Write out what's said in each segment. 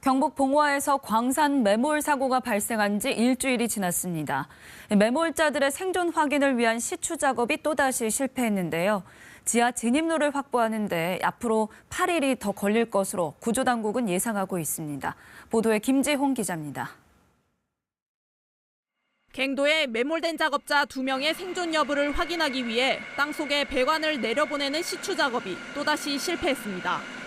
경북 봉화에서 광산 매몰 사고가 발생한 지 일주일이 지났습니다. 매몰자들의 생존 확인을 위한 시추 작업이 또다시 실패했는데요. 지하 진입로를 확보하는데 앞으로 8일이 더 걸릴 것으로 구조당국은 예상하고 있습니다. 보도에 김지홍 기자입니다. 갱도에 매몰된 작업자 2명의 생존 여부를 확인하기 위해 땅속에 배관을 내려보내는 시추 작업이 또다시 실패했습니다.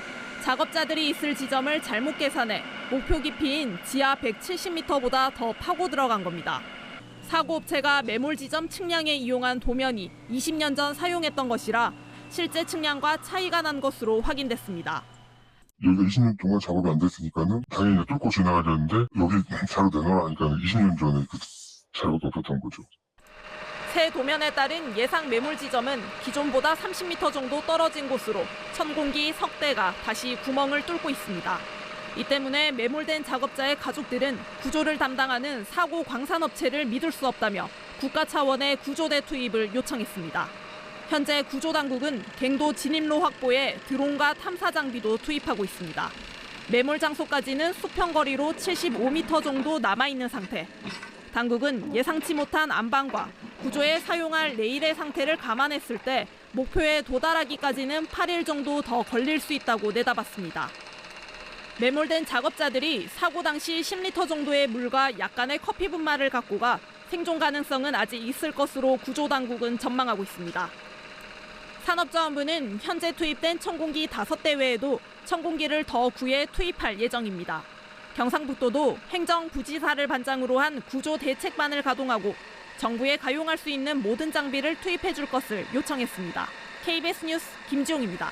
작업자들이 있을 지점을 잘못 계산해 목표 깊이인 지하 170m보다 더 파고 들어간 겁니다. 사고 업체가 매몰 지점 측량에 이용한 도면이 20년 전 사용했던 것이라 실제 측량과 차이가 난 것으로 확인됐습니다. 여기가 20년 동안 작업이 안 됐으니까는 당연히 뚫고 지나가야 되는데 여기 자료 내놓으라 하니까 20년 전에 그 자료가 없었던 거죠. 새 도면에 따른 예상 매몰 지점은 기존보다 30m 정도 떨어진 곳으로 천공기 석대가 다시 구멍을 뚫고 있습니다. 이 때문에 매몰된 작업자의 가족들은 구조를 담당하는 사고 광산업체를 믿을 수 없다며 국가 차원의 구조대 투입을 요청했습니다. 현재 구조당국은 갱도 진입로 확보에 드론과 탐사 장비도 투입하고 있습니다. 매몰 장소까지는 수평 거리로 75m 정도 남아 있는 상태. 당국은 예상치 못한 안방과 구조에 사용할 레일의 상태를 감안했을 때 목표에 도달하기까지는 8일 정도 더 걸릴 수 있다고 내다봤습니다. 매몰된 작업자들이 사고 당시 10리터 정도의 물과 약간의 커피 분말을 갖고 가 생존 가능성은 아직 있을 것으로 구조 당국은 전망하고 있습니다. 산업자원부는 현재 투입된 천공기 5대 외에도 천공기를 더 구해 투입할 예정입니다. 경상북도도 행정부지사를 반장으로 한 구조 대책반을 가동하고 정부에 가용할 수 있는 모든 장비를 투입해 줄 것을 요청했습니다. KBS 뉴스 김지용입니다.